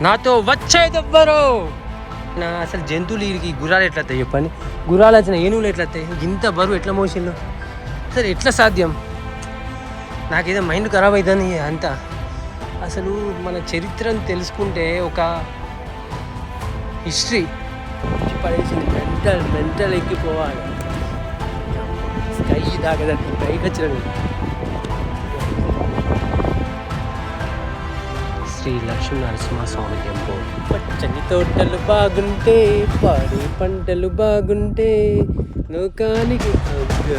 నాతో వచ్చేదెవ్వరు? నా అసలు జంతువులు వీరికి గుర్రాలు ఎట్లా వస్తాయి చెప్పండి? గుర్రాలు వచ్చిన ఏనుగులు ఎట్లా వస్తాయి ఇంత బరువు ఎట్లా మోసిల్లు అసలు ఎట్లా సాధ్యం? నాకేదో మైండ్ ఖరాబ్ అవుతుంది అంతా. అసలు మన చరిత్రను తెలుసుకుంటే ఒక హిస్టరీ పడేసింది. Mental mental ఎక్కిపోవాలి. స్కై దాకా పైకి వచ్చిన శ్రీ లక్ష్మీ నరసింహస్వామి టెంపుల్ పచ్చని తోటలు బాగుంటే పాడి పంటలు బాగుంటే లోకానికి అగ్గ.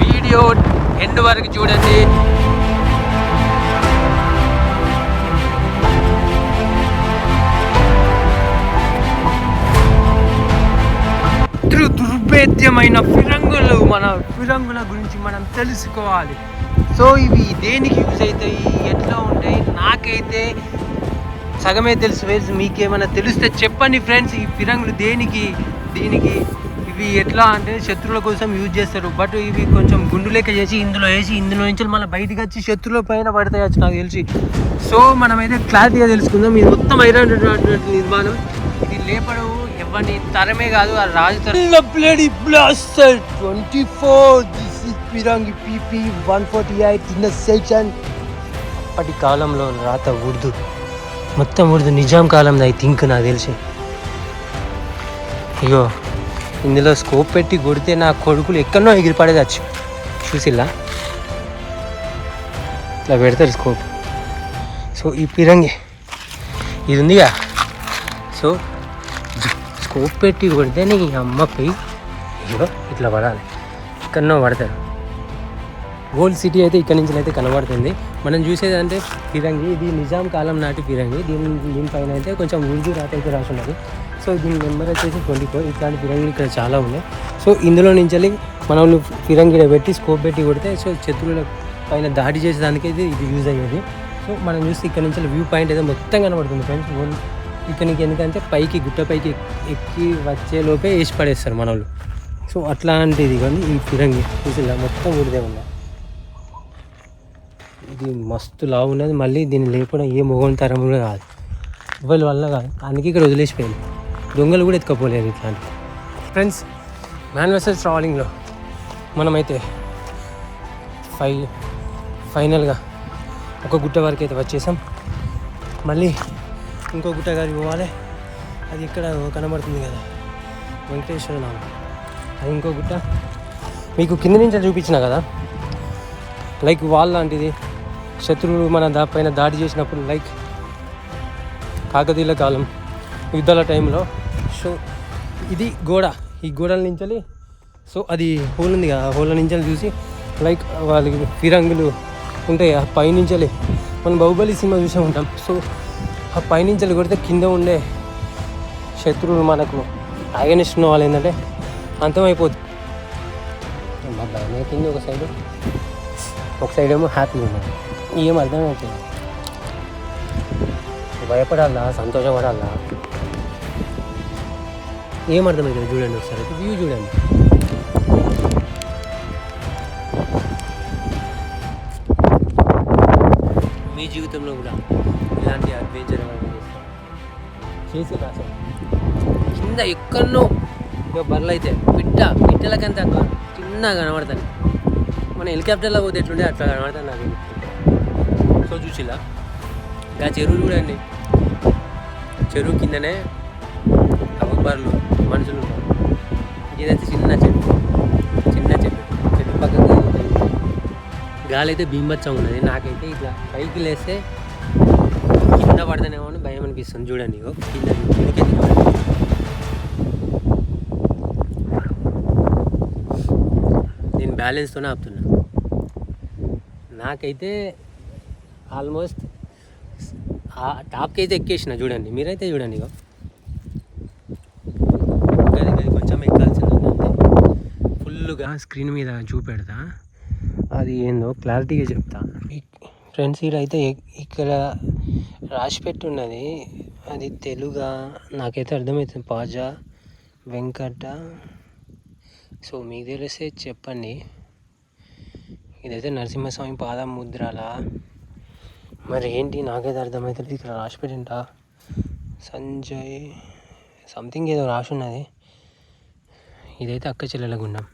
వీడియో ఎండ్ వరకు చూడండి సేద్యమైన ఫిరంగులు మన ఫిరంగుల గురించి మనం తెలుసుకోవాలి. సో ఇవి దేనికి యూజ్ అవుతాయి? ఎట్లా ఉంటాయి? నాకైతే సగమే తెలుసు వేసి మీకేమైనా తెలిస్తే చెప్పండి ఫ్రెండ్స్ ఈ ఫిరంగులు దేనికి దీనికి ఇవి ఎట్లా అంటే శత్రువుల కోసం యూజ్ చేస్తారు. బట్ ఇవి కొంచెం గుండు లెక్క చేసి ఇందులో వేసి ఇందులో నుంచి మళ్ళీ బయటకు వచ్చి శత్రువుల పైన పడతాయి నాకు తెలిసి. సో మనమైతే క్లారిటీగా తెలుసుకుందాం. ఇది మొత్తం ఐరన్ నిర్మాణం. ఇది లేపడవు ఎవరిని తరమే కాదు ఆ రాజు bloody blaster twenty four this is పిరంగి PP one forty eight in section అప్పటి కాలంలో రాత ఉర్దూ. మొత్తం ఉర్దూ నిజాం కాలం ఐ థింక్ నాకు తెలిసి. అయ్యో ఇందులో స్కోప్ పెట్టి కొడితే నా కొడుకులు ఎక్కడనో ఎగిరిపడేదచ్చు చూసిల్లా? ఇట్లా పెడతారు స్కోప్ సో ఈ పిరంగి ఇది ఉందిగా? సో స్కోప్ పెట్టి కొడితే నీ అమ్మ పోయి ఇగో ఇట్లా పడాలి. ఎక్కడనో పడతారు. ఓల్డ్ సిటీ అయితే ఇక్కడ నుంచి అయితే కనబడుతుంది. మనం చూసేది అంటే ఫిరంగి ఇది నిజాం కాలం నాటి ఫిరంగి. దీని దీనిపైన అయితే కొంచెం ఉర్దూ రాత అయితే రాసి సో దీని నెంబర్ వచ్చేసి ట్వంటీ ఫోర్. ఇట్లాంటి ఫిరంగిలు ఇక్కడ చాలా ఉన్నాయి. సో ఇందులో నుంచి వెళ్ళి ఫిరంగిడ పెట్టి స్కోప్ పెట్టి కొడితే సో శత్రువుల పైన దాడి చేసేదానికి అయితే ఇది యూజ్ అయ్యేది. సో మనం చూస్తే ఇక్కడ నుంచి వ్యూ పాయింట్ అయితే మొత్తం కనబడుతుంది ఫ్రెండ్స్. ఓన్లీ ఇక్కడికి ఎందుకంటే పైకి గుట్ట పైకి ఎక్కి వచ్చే లోపే వేసి పడేస్తారు మన వాళ్ళు సో అట్లాంటిది కానీ ఈ ఫిరంగి చూసిందా మొత్తం ఊరిదే ఉందా? ఇది మస్తు లావు ఉన్నది. మళ్ళీ దీన్ని లేకుండా ఏ మొగం తరం కూడా కాదు. ఎవరి వల్ల కాదు. అందుకే ఇక్కడ వదిలేసిపోయింది. దొంగలు కూడా ఎత్తుకపోలేదు ఇట్లాంటి ఫ్రెండ్స్ మ్యాన్ వర్సెస్ ట్రావెలింగ్లో మనమైతే ఫై ఫైనల్గా ఒక గుట్ట వరకు అయితే వచ్చేసాం. మళ్ళీ ఇంకో గుట్ట గారి పోవాలి. అది ఇక్కడ కనబడుతుంది కదా. వెంకటేశ్వర నామం. అది ఇంకో గుట్ట. మీకు కింద నుంచి చూపించిన కదా. లైక్ వాల్ లాంటిది. శత్రువులు మన దా పైన దాడి చేసినప్పుడు లైక్ కాకతీయుల కాలం యుద్ధాల టైంలో. సో ఇది గోడ. ఈ గోడల నుంచి సో అది హోల్ ఉంది కదా. హోల్ నుంచి చూసి లైక్ వాళ్ళకి ఫిరంగులు ఉంటాయి ఆ పైనుంచి మనం బాహుబలి సినిమా చూసే ఉంటాం. సో ఆ పైనుంచి కొడితే కింద ఉండే శత్రువులు మనకు అగనిస్తున్న ఉన్న వాళ్ళు ఏంటంటే అంతమైపోతుంది. మా భయం అవుతుంది ఒక సైడ్ ఒక సైడ్ ఏమో హ్యాపీ ఉన్నది ఏం అర్థమవుతుంది భయపడాలా సంతోషపడాలా? ఏం అర్థమవుతుంది చూడండి ఒకసారి వ్యూ చూడండి. మీ జీవితంలో కూడా ఇలాంటి అడ్వెంచర్ చేసి అసలు కింద ఎక్కడనో ఇక బర్రెలు అయితే పిట్ట పిట్టలకంత చిన్న కనబడతాను మన హెలికాప్టర్లో పోతే ఎట్లుంటే అట్లా కనబడతాను నాకు సో చూసిలా ఇంకా చెరువు చూడండి. చెరువు కిందనే అబ్బర్లు మనుషులు ఉంటారు. ఇదైతే చిన్న చెట్టు చిన్న చెట్టు చెట్టు పక్కన గాలి అయితే బీంబచ్చం ఉన్నది. నాకైతే ఇట్లా పైకి లేస్తే కింద పడతానేమో అని భయం అనిపిస్తుంది చూడండి. కింద నేను బ్యాలెన్స్తోనే ఆపుతున్నా. నాకైతే ఆల్మోస్ట్ ఆ టాప్కి అయితే ఎక్కేసిన చూడండి. మీరైతే చూడండి ఇగో. కొంచెం ఎక్కాల్సింది ఫుల్గా స్క్రీన్ మీద చూపెడతా. అది ఏందో క్లారిటీగా చెప్తా. ఫ్రెండ్స్ ఇక్కడ అయితే ఎక్- ఇక్కడ రాసి పెట్టున్నది అది తెలుగా నాకైతే అర్థమవుతుంది పాజా వెంకట. సో మీకు తెలిస్తే చెప్పండి. ఇదైతే నరసింహస్వామి పాదం ముద్రాల మరి ఏంటి నాకైతే అర్థమవుతుంది ఇక్కడ రాసి పెట్టింట సంజయ్ సంథింగ్ ఏదో రాసి ఉన్నది ఇదైతే అక్క చెల్లెల గుండం.